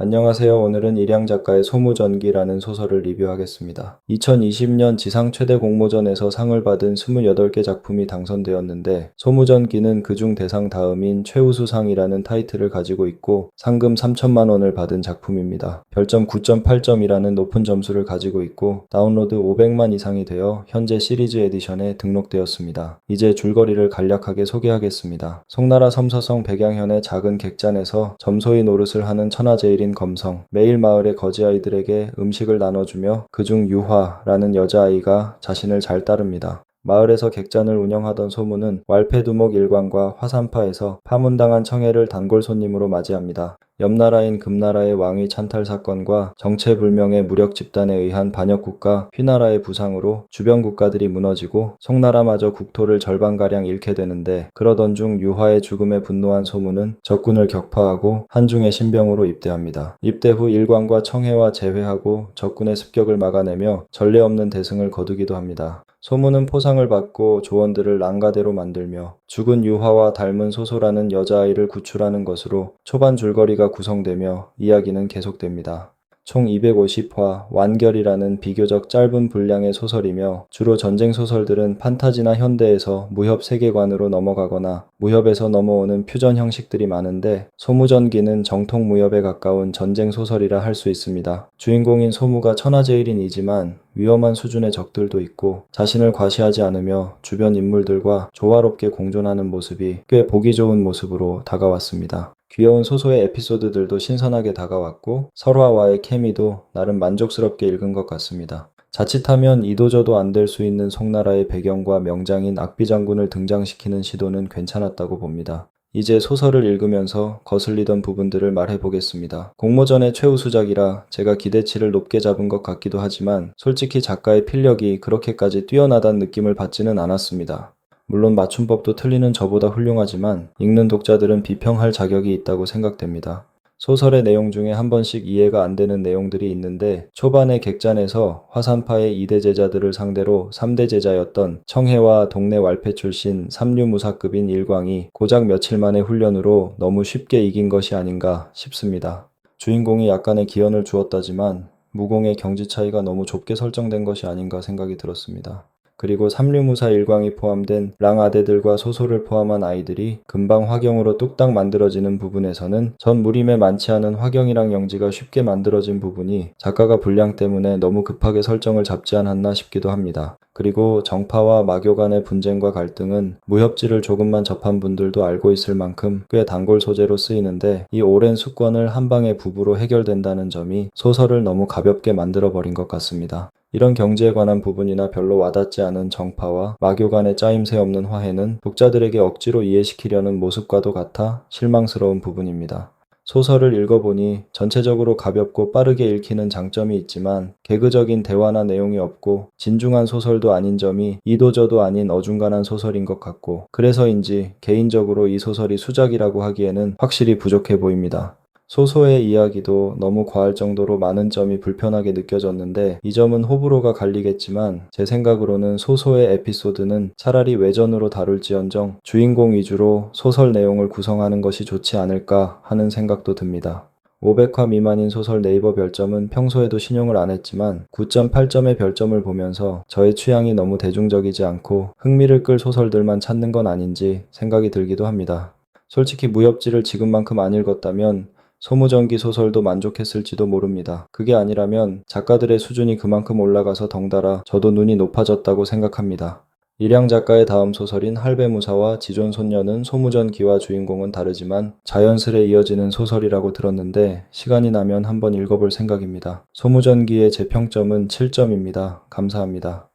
안녕하세요. 오늘은 일양 작가의 소무전기라는 소설을 리뷰하겠습니다. 2020년 지상 최대 공모전에서 상을 받은 28개 작품이 당선되었는데 소무전기는 그중 대상 다음인 최우수상이라는 타이틀을 가지고 있고 상금 3천만 원을 받은 작품입니다. 별점 9.8점이라는 높은 점수를 가지고 있고 다운로드 500만 이상이 되어 현재 시리즈 에디션에 등록되었습니다. 이제 줄거리를 간략하게 소개하겠습니다. 송나라 섬서성 백양현의 작은 객잔에서 점소이 노릇을 하는 천하제일인 검성, 매일 마을의 거지아이들에게 음식을 나눠주며 그중 유화라는 여자아이가 자신을 잘 따릅니다. 마을에서 객잔을 운영하던 소문은 왈패두목 일광과 화산파에서 파문당한 청해를 단골 손님으로 맞이합니다. 옆나라인 금나라의 왕위 찬탈 사건과 정체불명의 무력 집단에 의한 반역국가 휘나라의 부상으로 주변 국가들이 무너지고 송나라마저 국토를 절반가량 잃게 되는데 그러던 중 유화의 죽음에 분노한 소문은 적군을 격파하고 한중의 신병으로 입대합니다. 입대 후 일광과 청해와 재회하고 적군의 습격을 막아내며 전례 없는 대승을 거두기도 합니다. 소문은 포상을 받고 조원들을 랑가대로 만들며 죽은 유화와 닮은 소소라는 여자아이를 구출하는 것으로 초반 줄거리가 구성되며 이야기는 계속됩니다. 총 250화 완결이라는 비교적 짧은 분량의 소설이며 주로 전쟁 소설들은 판타지나 현대에서 무협 세계관으로 넘어가거나 무협에서 넘어오는 퓨전 형식들이 많은데 소무전기는 정통 무협에 가까운 전쟁 소설이라 할 수 있습니다. 주인공인 소무가 천하제일인이지만 위험한 수준의 적들도 있고 자신을 과시하지 않으며 주변 인물들과 조화롭게 공존하는 모습이 꽤 보기 좋은 모습으로 다가왔습니다. 귀여운 소소의 에피소드들도 신선하게 다가왔고 설화와의 케미도 나름 만족스럽게 읽은 것 같습니다. 자칫하면 이도저도 안 될 수 있는 송나라의 배경과 명장인 악비 장군을 등장시키는 시도는 괜찮았다고 봅니다. 이제 소설을 읽으면서 거슬리던 부분들을 말해보겠습니다. 공모전의 최우수작이라 제가 기대치를 높게 잡은 것 같기도 하지만 솔직히 작가의 필력이 그렇게까지 뛰어나다는 느낌을 받지는 않았습니다. 물론 맞춤법도 틀리는 저보다 훌륭하지만 읽는 독자들은 비평할 자격이 있다고 생각됩니다. 소설의 내용 중에 한 번씩 이해가 안 되는 내용들이 있는데 초반에 객잔에서 화산파의 2대 제자들을 상대로 3대 제자였던 청해와 동네 왈패 출신 삼류무사급인 일광이 고작 며칠 만의 훈련으로 너무 쉽게 이긴 것이 아닌가 싶습니다. 주인공이 약간의 기연을 주었다지만 무공의 경지 차이가 너무 좁게 설정된 것이 아닌가 생각이 들었습니다. 그리고 삼류무사 일광이 포함된 랑 아대들과 소소를 포함한 아이들이 금방 화경으로 뚝딱 만들어지는 부분에서는 전 무림에 많지 않은 화경이랑 영지가 쉽게 만들어진 부분이 작가가 분량 때문에 너무 급하게 설정을 잡지 않았나 싶기도 합니다. 그리고 정파와 마교 간의 분쟁과 갈등은 무협지를 조금만 접한 분들도 알고 있을 만큼 꽤 단골 소재로 쓰이는데 이 오랜 숙권을 한 방의 부부로 해결된다는 점이 소설을 너무 가볍게 만들어버린 것 같습니다. 이런 경지에 관한 부분이나 별로 와닿지 않은 정파와 마교 간의 짜임새 없는 화해는 독자들에게 억지로 이해시키려는 모습과도 같아 실망스러운 부분입니다. 소설을 읽어보니 전체적으로 가볍고 빠르게 읽히는 장점이 있지만 개그적인 대화나 내용이 없고 진중한 소설도 아닌 점이 이도저도 아닌 어중간한 소설인 것 같고 그래서인지 개인적으로 이 소설이 수작이라고 하기에는 확실히 부족해 보입니다. 소소의 이야기도 너무 과할 정도로 많은 점이 불편하게 느껴졌는데 이 점은 호불호가 갈리겠지만 제 생각으로는 소소의 에피소드는 차라리 외전으로 다룰지언정 주인공 위주로 소설 내용을 구성하는 것이 좋지 않을까 하는 생각도 듭니다. 500화 미만인 소설 네이버 별점은 평소에도 신용을 안 했지만 9.8점의 별점을 보면서 저의 취향이 너무 대중적이지 않고 흥미를 끌 소설들만 찾는 건 아닌지 생각이 들기도 합니다. 솔직히 무협지를 지금만큼 안 읽었다면 소무전기 소설도 만족했을지도 모릅니다. 그게 아니라면 작가들의 수준이 그만큼 올라가서 덩달아 저도 눈이 높아졌다고 생각합니다. 일양 작가의 다음 소설인 할배무사와 지존 손녀는 소무전기와 주인공은 다르지만 자연스레 이어지는 소설이라고 들었는데 시간이 나면 한번 읽어볼 생각입니다. 소무전기의 제 평점은 7점입니다. 감사합니다.